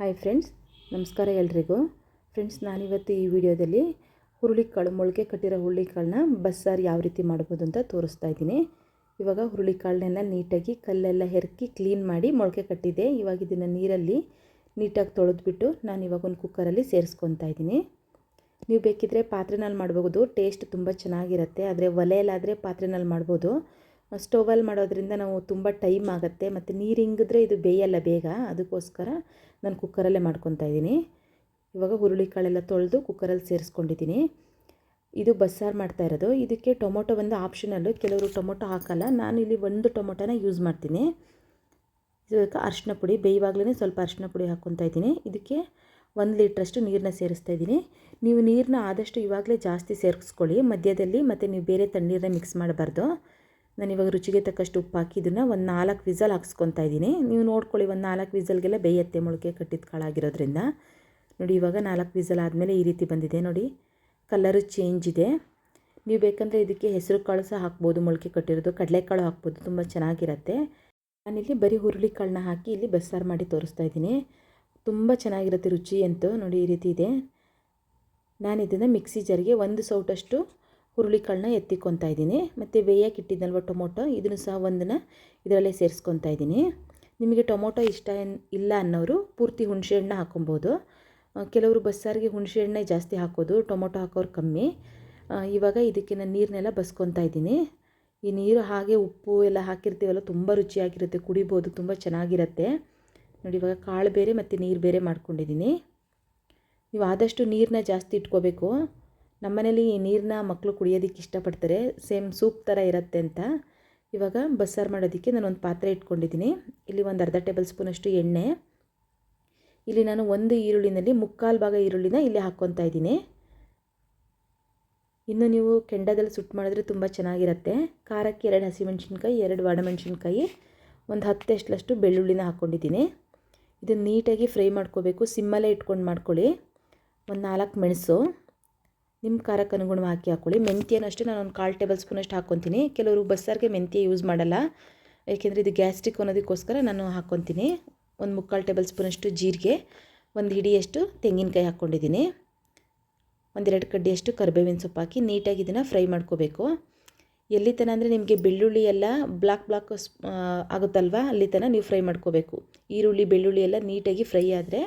Hi friends, ನಮಸ್ಕಾರ ಎಲ್ರಿಗೂ. Friends, ನಾನಿವತ್ತು ಈ ವಿಡಿಯೋದಲ್ಲಿ ಹುರುಳಿಕಾಳು, ಮೊಳಕೆ ಕಟ್ಟಿರೋ ಹುರುಳಿಕಾಳನ್ನ ಬಸ್ಸಾರು ಯಾವ ರೀತಿ ಮಾಡ್ಬೋದು ಅಂತ ತೋರಿಸ್ತಾ ಇದ್ದೀನಿ. ಇವಾಗ ಹುರುಳಿಕಾಳನ್ನೆಲ್ಲ ನೀಟಾಗಿ ಕಲ್ಲೆಲ್ಲ ಹೆರ್ಕಿ ಕ್ಲೀನ್ ಮಾಡಿ ಮೊಳಕೆ ಕಟ್ಟಿದೆ. ಇವಾಗ ಇದನ್ನು ನೀರಲ್ಲಿ ನೀಟಾಗಿ ತೊಳೆದ್ಬಿಟ್ಟು ನಾನು ಇವಾಗ ಒಂದು ಕುಕ್ಕರಲ್ಲಿ ಸೇರಿಸ್ಕೊತಾ ಇದ್ದೀನಿ. ನೀವು ಬೇಕಿದ್ದರೆ ಪಾತ್ರೆನಲ್ಲಿ ಮಾಡ್ಬೋದು. ಟೇಸ್ಟ್ ತುಂಬ ಚೆನ್ನಾಗಿರುತ್ತೆ. ಆದರೆ ಒಲೆಯಲ್ಲಾದರೆ ಪಾತ್ರೆನಲ್ಲಿ ಮಾಡ್ಬೋದು. ಸ್ಟೋವಲ್ಲಿ ಮಾಡೋದ್ರಿಂದ ನಾವು ತುಂಬ ಟೈಮ್ ಆಗುತ್ತೆ. ಮತ್ತು ನೀರು ಹಿಂಗಿದ್ರೆ ಇದು ಬೇಯಲ್ಲ ಬೇಗ. ಅದಕ್ಕೋಸ್ಕರ ನಾನು ಕುಕ್ಕರಲ್ಲೇ ಮಾಡ್ಕೊತಾ ಇದ್ದೀನಿ. ಇವಾಗ ಹುರುಳಿಕಾಳೆಲ್ಲ ತೊಳೆದು ಕುಕ್ಕರಲ್ಲಿ ಸೇರಿಸ್ಕೊಂಡಿದ್ದೀನಿ. ಇದು ಬಸ್ಸಾರು ಮಾಡ್ತಾ ಇರೋದು. ಇದಕ್ಕೆ ಟೊಮೊಟೊ ಒಂದು ಆಪ್ಷನಲ್ಲು ಕೆಲವರು ಟೊಮೊಟೊ ಹಾಕಲ್ಲ. ನಾನು ಇಲ್ಲಿ ಒಂದು ಟೊಮೊಟೊನ ಯೂಸ್ ಮಾಡ್ತೀನಿ. ಇದಕ್ಕೆ ಅರಿಶಿನ ಪುಡಿ. ಬೇಯುವಾಗಲೇ ಸ್ವಲ್ಪ ಅರಿಶಿನ ಪುಡಿ ಹಾಕ್ಕೊತಾ ಇದ್ದೀನಿ. ಇದಕ್ಕೆ ಒಂದು ಲೀಟ್ರಷ್ಟು ನೀರನ್ನ ಸೇರಿಸ್ತಾ ಇದ್ದೀನಿ. ನೀವು ನೀರನ್ನ ಆದಷ್ಟು ಇವಾಗಲೇ ಜಾಸ್ತಿ ಸೇರಿಸ್ಕೊಳ್ಳಿ. ಮಧ್ಯದಲ್ಲಿ ಮತ್ತು ನೀವು ಬೇರೆ ತಣ್ಣೀರನ್ನ ಮಿಕ್ಸ್ ಮಾಡಬಾರ್ದು. ನಾನು ಇವಾಗ ರುಚಿಗೆ ತಕ್ಕಷ್ಟು ಉಪ್ಪು ಹಾಕಿ ಇದನ್ನು ಒಂದು ನಾಲ್ಕು ವಿಸಲ್ ಹಾಕ್ಸ್ಕೊತಾ ಇದ್ದೀನಿ. ನೀವು ನೋಡ್ಕೊಳ್ಳಿ ಒಂದು ನಾಲ್ಕು ವಿಸಲ್ಗೆಲ್ಲ ಬೇಯತ್ತೆ ಮೊಳಕೆ ಕಟ್ಟಿದ ಕಾಳಾಗಿರೋದ್ರಿಂದ. ನೋಡಿ, ಇವಾಗ ನಾಲ್ಕು ವಿಸಲ್ ಆದಮೇಲೆ ಈ ರೀತಿ ಬಂದಿದೆ. ನೋಡಿ ಕಲರು ಚೇಂಜ್ ಇದೆ. ನೀವು ಬೇಕಂದರೆ ಇದಕ್ಕೆ ಹೆಸರು ಕಾಳು ಸಹ ಹಾಕ್ಬೋದು, ಮೊಳಕೆ ಕಟ್ಟಿರೋದು. ಕಡಲೆಕಾಳು ಹಾಕ್ಬೋದು, ತುಂಬ ಚೆನ್ನಾಗಿರುತ್ತೆ. ನಾನಿಲ್ಲಿ ಬರೀ ಹುರುಳಿಕಾಳನ್ನ ಹಾಕಿ ಇಲ್ಲಿ ಬಸ್ಸಾರು ಮಾಡಿ ತೋರಿಸ್ತಾ ಇದ್ದೀನಿ. ತುಂಬ ಚೆನ್ನಾಗಿರುತ್ತೆ ರುಚಿ ಅಂತೂ. ನೋಡಿ, ಈ ರೀತಿ ಇದೆ. ನಾನು ಇದನ್ನು ಮಿಕ್ಸಿ ಜರ್ಗೆ ಒಂದು ಸೌಟಷ್ಟು ಹುರುಳಿಕಾಳನ್ನ ಎತ್ತಿಕೊತಾ ಇದ್ದೀನಿ. ಮತ್ತು ಬೇಯಕ್ಕೆ ಇಟ್ಟಿದ್ದಲ್ವ ಟೊಮೊಟೊ, ಇದನ್ನು ಸಹ ಒಂದನ್ನು ಇದರಲ್ಲೇ ಸೇರಿಸ್ಕೊತಾ ಇದ್ದೀನಿ. ನಿಮಗೆ ಟೊಮೊಟೊ ಇಷ್ಟ ಇಲ್ಲ ಅನ್ನೋರು ಪೂರ್ತಿ ಹುಣಸೆಹಣ್ಣು ಹಾಕೊಬೋದು. ಕೆಲವರು ಬಸ್ಸಾರಿಗೆ ಹುಣಸೆಹಣ್ಣೆ ಜಾಸ್ತಿ ಹಾಕೋದು, ಟೊಮೊಟೊ ಹಾಕೋರು ಕಮ್ಮಿ. ಇವಾಗ ಇದಕ್ಕೆ ನಾನು ನೀರನ್ನೆಲ್ಲ ಬಸ್ಕೊತಾ ಇದ್ದೀನಿ. ಈ ನೀರು ಹಾಗೆ ಉಪ್ಪು ಎಲ್ಲ ಹಾಕಿರ್ತೀವಲ್ಲ, ತುಂಬ ರುಚಿಯಾಗಿರುತ್ತೆ, ಕುಡಿಬೋದು, ತುಂಬ ಚೆನ್ನಾಗಿರುತ್ತೆ. ನೋಡಿ, ಇವಾಗ ಕಾಳು ಬೇರೆ ಮತ್ತು ನೀರು ಬೇರೆ ಮಾಡ್ಕೊಂಡಿದ್ದೀನಿ. ನೀವು ಆದಷ್ಟು ನೀರನ್ನ ಜಾಸ್ತಿ ಇಟ್ಕೋಬೇಕು. ನಮ್ಮನೇಲಿ ಈ ನೀರನ್ನ ಮಕ್ಕಳು ಕುಡಿಯೋದಕ್ಕೆ ಇಷ್ಟಪಡ್ತಾರೆ. ಸೇಮ್ ಸೂಪ್ ಥರ ಇರುತ್ತೆ ಅಂತ. ಇವಾಗ ಬಸ್ಸಾರು ಮಾಡೋದಕ್ಕೆ ನಾನು ಒಂದು ಪಾತ್ರೆ ಇಟ್ಕೊಂಡಿದ್ದೀನಿ. ಇಲ್ಲಿ ಒಂದು ಅರ್ಧ ಟೇಬಲ್ ಸ್ಪೂನಷ್ಟು ಎಣ್ಣೆ. ಇಲ್ಲಿ ನಾನು ಒಂದು ಈರುಳ್ಳಿನಲ್ಲಿ ಮುಕ್ಕಾಲು ಭಾಗ ಈರುಳ್ಳಿನ ಇಲ್ಲಿ ಹಾಕ್ಕೊತಾ ಇದ್ದೀನಿ. ಇನ್ನು ನೀವು ಕೆಂಡದಲ್ಲಿ ಸುಟ್ಟು ಮಾಡಿದ್ರೆ ತುಂಬ ಚೆನ್ನಾಗಿರುತ್ತೆ. ಖಾರಕ್ಕೆ ಎರಡು ಹಸಿಮೆಣ್ಸಿನ್ಕಾಯಿ, ಎರಡು ಒಣಮೆಣ್ಸಿನ್ಕಾಯಿ ಒಂದು ಹತ್ತಷ್ಟು ಎಷ್ಟಲಷ್ಟು ಬೆಳ್ಳುಳ್ಳಿನ ಹಾಕ್ಕೊಂಡಿದ್ದೀನಿ. ಇದನ್ನು ನೀಟಾಗಿ ಫ್ರೈ ಮಾಡ್ಕೋಬೇಕು. ಸಿಮ್ಮಲ್ಲೇ ಇಟ್ಕೊಂಡು ಮಾಡ್ಕೊಳ್ಳಿ. ಒಂದು ನಾಲ್ಕು ಮೆಣಸು. ನಿಮ್ಮ ಖಾರಕ್ಕೆ ಅನುಗುಣವಾಗಿ ಹಾಕಿ ಹಾಕ್ಕೊಳ್ಳಿ ಮೆಂತ್ಯನ ಅಷ್ಟೇ ನಾನು ಒಂದು ಕಾಲು ಟೇಬಲ್ ಸ್ಪೂನ್ ಅಷ್ಟು ಹಾಕ್ಕೊತೀನಿ ಕೆಲವರು ಬಸ್ಸಾರಿಗೆ ಮೆಂತ್ಯ ಯೂಸ್ ಮಾಡಲ್ಲ. ಏಕೆಂದರೆ ಇದು ಗ್ಯಾಸ್ಟ್ರಿಕ್ ಅನ್ನೋದಕ್ಕೋಸ್ಕರ ನಾನು ಹಾಕ್ಕೊತೀನಿ ಒಂದು ಮುಕ್ಕಾಲು ಟೇಬಲ್ ಸ್ಪೂನಷ್ಟು ಜೀರಿಗೆ, ಒಂದು ಹಿಡಿಯಷ್ಟು ತೆಂಗಿನಕಾಯಿ ಹಾಕ್ಕೊಂಡಿದ್ದೀನಿ ಒಂದೆರಡು ಕಡ್ಡಿಯಷ್ಟು ಕರಿಬೇವಿನ ಸೊಪ್ಪು ಹಾಕಿ ನೀಟಾಗಿ ಇದನ್ನು ಫ್ರೈ ಮಾಡ್ಕೋಬೇಕು. ಎಲ್ಲಿ ತನ ಅಂದರೆ ನಿಮಗೆ ಬೆಳ್ಳುಳ್ಳಿ ಎಲ್ಲ ಬ್ಲಾಕ್ ಬ್ಲಾಕ್ ಆಗುತ್ತಲ್ವ? ಅಲ್ಲಿ ತನಕ ನೀವು ಫ್ರೈ ಮಾಡ್ಕೋಬೇಕು. ಈರುಳ್ಳಿ, ಬೆಳ್ಳುಳ್ಳಿ ಎಲ್ಲ ನೀಟಾಗಿ ಫ್ರೈ ಆದರೆ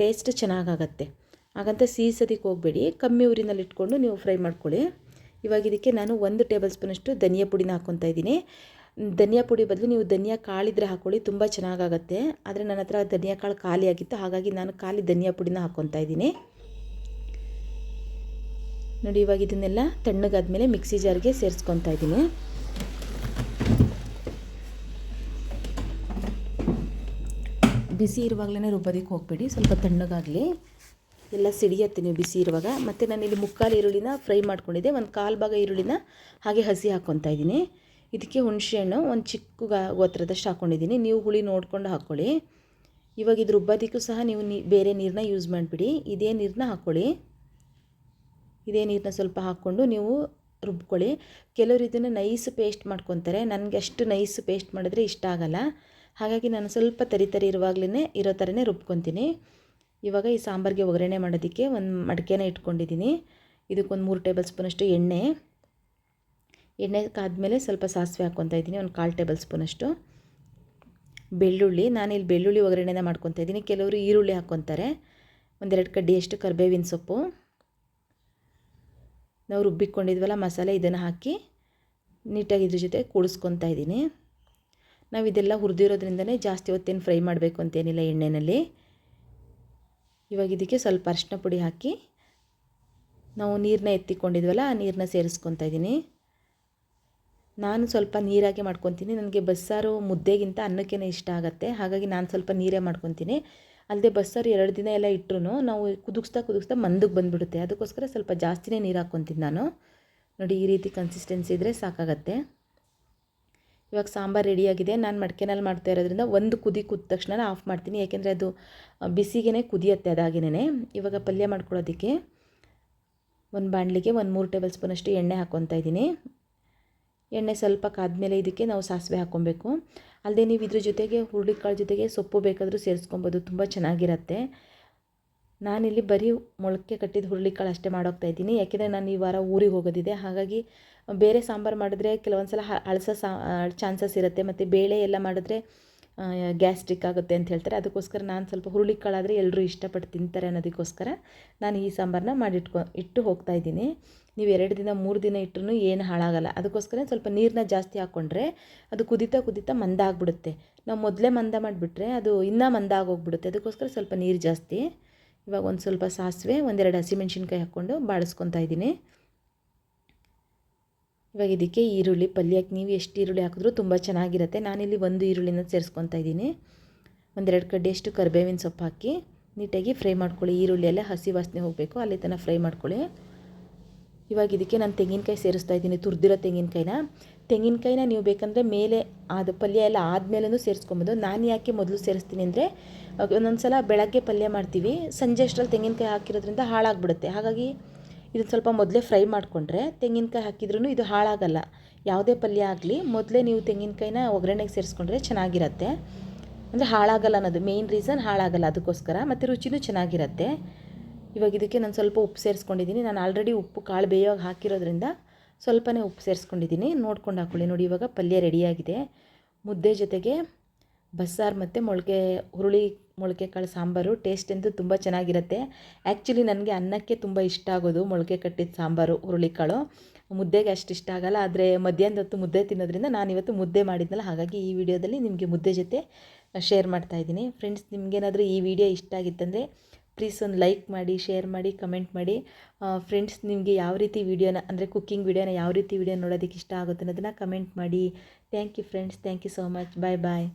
ಟೇಸ್ಟ್ ಚೆನ್ನಾಗಾಗತ್ತೆ. ಹಾಗಂತ ಸೀಸೋದಕ್ಕೆ ಹೋಗಬೇಡಿ. ಕಮ್ಮಿ ಊರಿನಲ್ಲಿ ಇಟ್ಕೊಂಡು ನೀವು ಫ್ರೈ ಮಾಡ್ಕೊಳ್ಳಿ. ಇವಾಗ ಇದಕ್ಕೆ ನಾನು ಒಂದು ಟೇಬಲ್ ಸ್ಪೂನಷ್ಟು ಧನಿಯಾ ಪುಡಿನ ಹಾಕ್ಕೊತಾ ಇದ್ದೀನಿ. ಧನಿಯಾ ಪುಡಿ ಬದಲು ನೀವು ಧನಿಯಾ ಕಾಳಿದ್ರೆ ಹಾಕ್ಕೊಳ್ಳಿ ತುಂಬ ಚೆನ್ನಾಗಾಗತ್ತೆ. ಆದರೆ ನನ್ನ ಹತ್ರ ಧನಿಯಾ ಕಾಳು ಖಾಲಿ ಆಗಿತ್ತು. ಹಾಗಾಗಿ ನಾನು ಖಾಲಿ ಧನಿಯಾ ಪುಡಿನ ಹಾಕ್ಕೊತಾ ಇದ್ದೀನಿ. ನೋಡಿ, ಇವಾಗ ಇದನ್ನೆಲ್ಲ ತಣ್ಣಗಾದ್ಮೇಲೆ ಮಿಕ್ಸಿ ಜಾರ್ಗೆ ಸೇರಿಸ್ಕೊತಾ ಇದ್ದೀನಿ. ಬಿಸಿ ಇರುವಾಗಲೇ ರುಬ್ಬೋದಕ್ಕೆ ಹೋಗಬೇಡಿ. ಸ್ವಲ್ಪ ತಣ್ಣಗಾಗಲಿ. ಎಲ್ಲ ಸಿಡಿಯತ್ತೆ ನೀವು ಬಿಸಿ ಇರುವಾಗ. ಮತ್ತು ಇಲ್ಲಿ ಮುಕ್ಕಾಲು ಈರುಳ್ಳಿನ ಫ್ರೈ ಮಾಡ್ಕೊಂಡಿದ್ದೆ. ಒಂದು ಕಾಲು ಭಾಗ ಈರುಳ್ಳಿನ ಹಾಗೆ ಹಸಿ ಹಾಕ್ಕೊತಾ ಇದ್ದೀನಿ. ಇದಕ್ಕೆ ಹುಣಸೆಹಣ್ಣು ಒಂದು ಚಿಕ್ಕ ಗೋತ್ರದಷ್ಟು ಹಾಕ್ಕೊಂಡಿದ್ದೀನಿ ನೀವು ಹುಳಿ ನೋಡಿಕೊಂಡು ಹಾಕ್ಕೊಳ್ಳಿ ಇವಾಗ ಇದು ರುಬ್ಬೋದಕ್ಕೂ ಸಹ ನೀವು ನೀ ಬೇರೆ ನೀರನ್ನ ಯೂಸ್ ಮಾಡಿಬಿಡಿ. ಇದೇ ನೀರನ್ನ ಹಾಕ್ಕೊಳ್ಳಿ ಇದೇ ನೀರನ್ನ ಸ್ವಲ್ಪ ಹಾಕ್ಕೊಂಡು ನೀವು ರುಬ್ಕೊಳ್ಳಿ. ಕೆಲವರು ಇದನ್ನು ನೈಸ್ ಪೇಸ್ಟ್ ಮಾಡ್ಕೊತಾರೆ. ನನಗೆ ಅಷ್ಟು ನೈಸ್ ಪೇಸ್ಟ್ ಮಾಡಿದ್ರೆ ಇಷ್ಟ ಆಗಲ್ಲ. ಹಾಗಾಗಿ ನಾನು ಸ್ವಲ್ಪ ತರಿತರಿ ತರಿ ಇರುವಾಗಲೇ ಇರೋ ಥರನೇ ರುಬ್ಕೊತೀನಿ. ಇವಾಗ ಈ ಸಾಂಬಾರಿಗೆ ಒಗ್ಗರಣೆ ಮಾಡೋದಕ್ಕೆ ಒಂದು ಮಡಿಕೆನ ಇಟ್ಕೊಂಡಿದ್ದೀನಿ. ಇದಕ್ಕೊಂದು ಮೂರು ಟೇಬಲ್ ಸ್ಪೂನಷ್ಟು ಎಣ್ಣೆ. ಎಣ್ಣೆ ಕಾದ್ಮೇಲೆ ಸ್ವಲ್ಪ ಸಾಸಿವೆ ಹಾಕ್ಕೊತಾ ಇದ್ದೀನಿ, ಒಂದು ಕಾಲು ಟೇಬಲ್ ಸ್ಪೂನಷ್ಟು ಬೆಳ್ಳುಳ್ಳಿ, ನಾನಿಲ್ಲಿ ಬೆಳ್ಳುಳ್ಳಿ ಒಗ್ಗರಣೆನ ಮಾಡ್ಕೊತಾ ಇದ್ದೀನಿ. ಕೆಲವರು ಈರುಳ್ಳಿ ಹಾಕ್ಕೊತಾರೆ. ಒಂದೆರಡು ಕಡ್ಡಿಯಷ್ಟು ಕರಿಬೇವಿನ ಸೊಪ್ಪು. ನಾವು ರುಬ್ಬಿಕೊಂಡಿದ್ವಲ್ಲ ಮಸಾಲೆ, ಇದನ್ನು ಹಾಕಿ ನೀಟಾಗಿ ಇದ್ರ ಜೊತೆ ಕೂಡಿಸ್ಕೊತಾ ಇದ್ದೀನಿ. ನಾವು ಇದೆಲ್ಲ ಹುರಿದಿರೋದ್ರಿಂದನೇ ಜಾಸ್ತಿ ಹೊತ್ತೇನು ಫ್ರೈ ಮಾಡಬೇಕು ಅಂತೇನಿಲ್ಲ ಎಣ್ಣೆಯಲ್ಲಿ ಇವಾಗ ಇದಕ್ಕೆ ಸ್ವಲ್ಪ ಅರಿಶಿನ ಪುಡಿ ಹಾಕಿ ನಾವು ನೀರನ್ನ ಎತ್ತಿಕೊಂಡಿದ್ವಲ್ಲ, ಆ ನೀರನ್ನ ಸೇರಿಸ್ಕೊತಾ ಇದ್ದೀನಿ. ನಾನು ಸ್ವಲ್ಪ ನೀರಾಗೆ ಮಾಡ್ಕೊತೀನಿ. ನನಗೆ ಬಸ್ಸಾರು ಮುದ್ದೆಗಿಂತ ಅನ್ನಕ್ಕೇ ಇಷ್ಟ ಆಗುತ್ತೆ. ಹಾಗಾಗಿ ನಾನು ಸ್ವಲ್ಪ ನೀರೇ ಮಾಡ್ಕೊತೀನಿ. ಅಲ್ಲದೆ ಬಸ್ಸಾರು ಎರಡು ದಿನ ಎಲ್ಲ ಇಟ್ಟರು ನಾವು ಕುದಿಸ್ತಾ ಕುದಿಸ್ತಾ ಮಂದಕ್ಕೆ ಬಂದುಬಿಡುತ್ತೆ. ಅದಕ್ಕೋಸ್ಕರ ಸ್ವಲ್ಪ ಜಾಸ್ತಿನೇ ನೀರು ಹಾಕ್ಕೊತೀನಿ ನಾನು. ನೋಡಿ, ಈ ರೀತಿ ಕನ್ಸಿಸ್ಟೆನ್ಸಿ ಇದ್ದರೆ ಸಾಕಾಗತ್ತೆ. ಇವಾಗ ಸಾಂಬಾರು ರೆಡಿಯಾಗಿದೆ. ನಾನು ಮಡ್ಕೆನಲ್ಲಿ ಮಾಡ್ತಾ ಇರೋದ್ರಿಂದ ಒಂದು ಕುದಿ ಕುದ್ದ ತಕ್ಷಣ ಆಫ್ ಮಾಡ್ತೀನಿ. ಯಾಕೆಂದರೆ ಅದು ಬಿಸಿಗೆ ಕುದಿಯತ್ತೆ ಅದಾಗಿನೇ ಇವಾಗ ಪಲ್ಯ ಮಾಡ್ಕೊಳ್ಳೋದಕ್ಕೆ ಒಂದು ಬಾಣಲಿಗೆ ಒಂದು ಮೂರು ಟೇಬಲ್ ಸ್ಪೂನಷ್ಟು ಎಣ್ಣೆ ಹಾಕ್ಕೊತಾ ಇದ್ದೀನಿ. ಎಣ್ಣೆ ಸ್ವಲ್ಪ ಕಾದ್ಮೇಲೆ ಇದಕ್ಕೆ ನಾವು ಸಾಸಿವೆ ಹಾಕ್ಕೊಬೇಕು. ಅಲ್ಲದೆ ನೀವು ಇದ್ರ ಜೊತೆಗೆ ಹುರುಳಿಕಾಳು ಜೊತೆಗೆ ಸೊಪ್ಪು ಬೇಕಾದರೂ ಸೇರಿಸ್ಕೊಬೋದು. ತುಂಬ ಚೆನ್ನಾಗಿರತ್ತೆ. ನಾನಿಲ್ಲಿ ಬರೀ ಮೊಳಕೆ ಕಟ್ಟಿದ ಹುರುಳಿಕಾಳು ಅಷ್ಟೇ ಮಾಡೋಗ್ತಾ ಇದ್ದೀನಿ. ಯಾಕೆಂದರೆ ನಾನು ಈ ವಾರ ಊರಿಗೆ ಹೋಗೋದಿದೆ. ಹಾಗಾಗಿ ಬೇರೆ ಸಾಂಬಾರು ಮಾಡಿದ್ರೆ ಕೆಲವೊಂದು ಸಲ ಅಳಸೋ ಸಾ ಚಾನ್ಸಸ್ ಇರುತ್ತೆ. ಮತ್ತು ಬೇಳೆ ಎಲ್ಲ ಮಾಡಿದ್ರೆ ಗ್ಯಾಸ್ಟ್ರಿಕ್ ಆಗುತ್ತೆ ಅಂತ ಹೇಳ್ತಾರೆ. ಅದಕ್ಕೋಸ್ಕರ ನಾನು ಸ್ವಲ್ಪ ಹುರುಳಿಕಾಳಾದರೆ ಎಲ್ಲರೂ ಇಷ್ಟಪಟ್ಟು ತಿಂತಾರೆ ಅನ್ನೋದಕ್ಕೋಸ್ಕರ ನಾನು ಈ ಸಾಂಬಾರನ್ನ ಮಾಡಿಟ್ಕೊ, ಇಟ್ಟು ಹೋಗ್ತಾ ಇದ್ದೀನಿ. ನೀವು ಎರಡು ದಿನ, ಮೂರು ದಿನ ಇಟ್ಟರು ಏನು ಹಾಳಾಗಲ್ಲ. ಅದಕ್ಕೋಸ್ಕರ ಸ್ವಲ್ಪ ನೀರನ್ನ ಜಾಸ್ತಿ ಹಾಕ್ಕೊಂಡ್ರೆ ಅದು ಕುದಿತಾ ಕುದಿತಾ ಮಂದ ಆಗಿಬಿಡುತ್ತೆ. ನಾವು ಮೊದಲೇ ಮಂದ ಮಾಡಿಬಿಟ್ರೆ ಅದು ಇನ್ನೂ ಮಂದ ಆಗೋಗ್ಬಿಡುತ್ತೆ. ಅದಕ್ಕೋಸ್ಕರ ಸ್ವಲ್ಪ ನೀರು ಜಾಸ್ತಿ. ಇವಾಗ ಒಂದು ಸ್ವಲ್ಪ ಸಾಸಿವೆ, ಒಂದೆರಡು ಹಸಿಮೆಣ್ಸಿನ್ಕಾಯಿ ಹಾಕ್ಕೊಂಡು ಬಾಡಿಸ್ಕೊತಾ ಇದ್ದೀನಿ. ಇವಾಗ ಇದಕ್ಕೆ ಈರುಳ್ಳಿ ಪಲ್ಯಕ್ಕೆ ನೀವು ಎಷ್ಟು ಈರುಳ್ಳಿ ಹಾಕಿದ್ರೂ ತುಂಬ ಚೆನ್ನಾಗಿರುತ್ತೆ. ನಾನಿಲ್ಲಿ ಒಂದು ಈರುಳ್ಳಿನ ಸೇರಿಸ್ಕೊತಾ ಇದ್ದೀನಿ. ಒಂದೆರಡು ಕಡ್ಡಿಯಷ್ಟು ಕರಿಬೇವಿನ ಸೊಪ್ಪು ಹಾಕಿ ನೀಟಾಗಿ ಫ್ರೈ ಮಾಡ್ಕೊಳ್ಳಿ. ಈರುಳ್ಳಿ ಎಲ್ಲ ಹಸಿ ವಾಸನೆ ಹೋಗಬೇಕು. ಅಲ್ಲಿ ತನಕ ಫ್ರೈ ಮಾಡ್ಕೊಳ್ಳಿ. ಇವಾಗ ಇದಕ್ಕೆ ನಾನು ತೆಂಗಿನಕಾಯಿ ಸೇರಿಸ್ತಾ ಇದ್ದೀನಿ. ತುರಿದಿರೋ ತೆಂಗಿನಕಾಯಿನ. ತೆಂಗಿನಕಾಯಿನ ನೀವು ಬೇಕಂದರೆ ಮೇಲೆ ಅದು ಪಲ್ಯ ಎಲ್ಲ ಆದಮೇಲೂ ಸೇರಿಸ್ಕೊಬೋದು. ನಾನು ಯಾಕೆ ಮೊದಲು ಸೇರಿಸ್ತೀನಿ ಅಂದರೆ ಒಂದೊಂದು ಸಲ ಬೆಳಗ್ಗೆ ಪಲ್ಯ ಮಾಡ್ತೀವಿ. ಸಂಜೆ ಅಷ್ಟರಲ್ಲಿ ತೆಂಗಿನಕಾಯಿ ಹಾಕಿರೋದ್ರಿಂದ ಹಾಳಾಗ್ಬಿಡುತ್ತೆ. ಹಾಗಾಗಿ ಇದನ್ನು ಸ್ವಲ್ಪ ಮೊದಲೇ ಫ್ರೈ ಮಾಡಿಕೊಂಡ್ರೆ ತೆಂಗಿನಕಾಯಿ ಹಾಕಿದ್ರೂ ಇದು ಹಾಳಾಗಲ್ಲ. ಯಾವುದೇ ಪಲ್ಯ ಆಗಲಿ, ಮೊದಲೇ ನೀವು ತೆಂಗಿನಕಾಯಿನ ಒಗ್ಗರಣೆಗೆ ಸೇರಿಸ್ಕೊಂಡ್ರೆ ಚೆನ್ನಾಗಿರತ್ತೆ. ಅಂದರೆ ಹಾಳಾಗಲ್ಲ ಅನ್ನೋದು ಮೇಯ್ನ್ ರೀಸನ್ ಹಾಳಾಗಲ್ಲ ಅದಕ್ಕೋಸ್ಕರ. ಮತ್ತು ರುಚಿನೂ ಚೆನ್ನಾಗಿರುತ್ತೆ. ಇವಾಗ ಇದಕ್ಕೆ ನಾನು ಸ್ವಲ್ಪ ಉಪ್ಪು ಸೇರಿಸ್ಕೊಂಡಿದ್ದೀನಿ. ನಾನು ಆಲ್ರೆಡಿ ಉಪ್ಪು ಕಾಳು ಬೇಯೋಗಿ ಹಾಕಿರೋದ್ರಿಂದ ಸ್ವಲ್ಪನೇ ಉಪ್ಪು ಸೇರಿಸ್ಕೊಂಡಿದ್ದೀನಿ. ನೋಡ್ಕೊಂಡು ಹಾಕ್ಕೊಳ್ಳಿ ನೋಡಿ, ಇವಾಗ ಪಲ್ಯ ರೆಡಿಯಾಗಿದೆ. ಮುದ್ದೆ ಜೊತೆಗೆ ಬಸ್ಸಾರು ಮತ್ತು ಮೊಳಕೆ, ಹುರುಳಿ ಮೊಳಕೆ ಕಾಳು ಸಾಂಬಾರು. ಟೇಸ್ಟ್ ಅಂತೂ ತುಂಬ ಚೆನ್ನಾಗಿರುತ್ತೆ. ಆ್ಯಕ್ಚುಲಿ ನನಗೆ ಅನ್ನಕ್ಕೆ ತುಂಬ ಇಷ್ಟ ಆಗೋದು ಮೊಳಕೆ ಕಟ್ಟಿದ ಸಾಂಬಾರು ಹುರುಳಿಕಾಳು ಮುದ್ದೆಗೆ ಅಷ್ಟು ಇಷ್ಟ ಆಗಲ್ಲ, ಆದರೆ ಮಧ್ಯಾಹ್ನದ ಹೊತ್ತು ಮುದ್ದೆ ತಿನ್ನೋದ್ರಿಂದ ನಾನಿವತ್ತು ಮುದ್ದೆ ಮಾಡಿದ್ನಲ್ಲ, ಹಾಗಾಗಿ ಈ ವಿಡಿಯೋದಲ್ಲಿ ನಿಮಗೆ ಮುದ್ದೆ ಜೊತೆ ಶೇರ್ ಮಾಡ್ತಾ ಇದ್ದೀನಿ. ಫ್ರೆಂಡ್ಸ್ ನಿಮಗೇನಾದರೂ ಈ ವಿಡಿಯೋ ಇಷ್ಟ ಆಗಿತ್ತಂದರೆ ಪ್ಲೀಸ್ ಒಂದು ಲೈಕ್ ಮಾಡಿ ಶೇರ್ ಮಾಡಿ ಕಮೆಂಟ್ ಮಾಡಿ. ಫ್ರೆಂಡ್ಸ್ ನಿಮಗೆ ಯಾವ ರೀತಿ ವೀಡಿಯೋನ ಅಂದರೆ ಕುಕ್ಕಿಂಗ್ ವೀಡಿಯೋನ ಯಾವ ರೀತಿ ವೀಡಿಯೋ ನೋಡೋದಕ್ಕೆ ಇಷ್ಟ ಆಗುತ್ತೆ ಅನ್ನೋದನ್ನು ಕಮೆಂಟ್ ಮಾಡಿ. Thank you friends thank you so much bye bye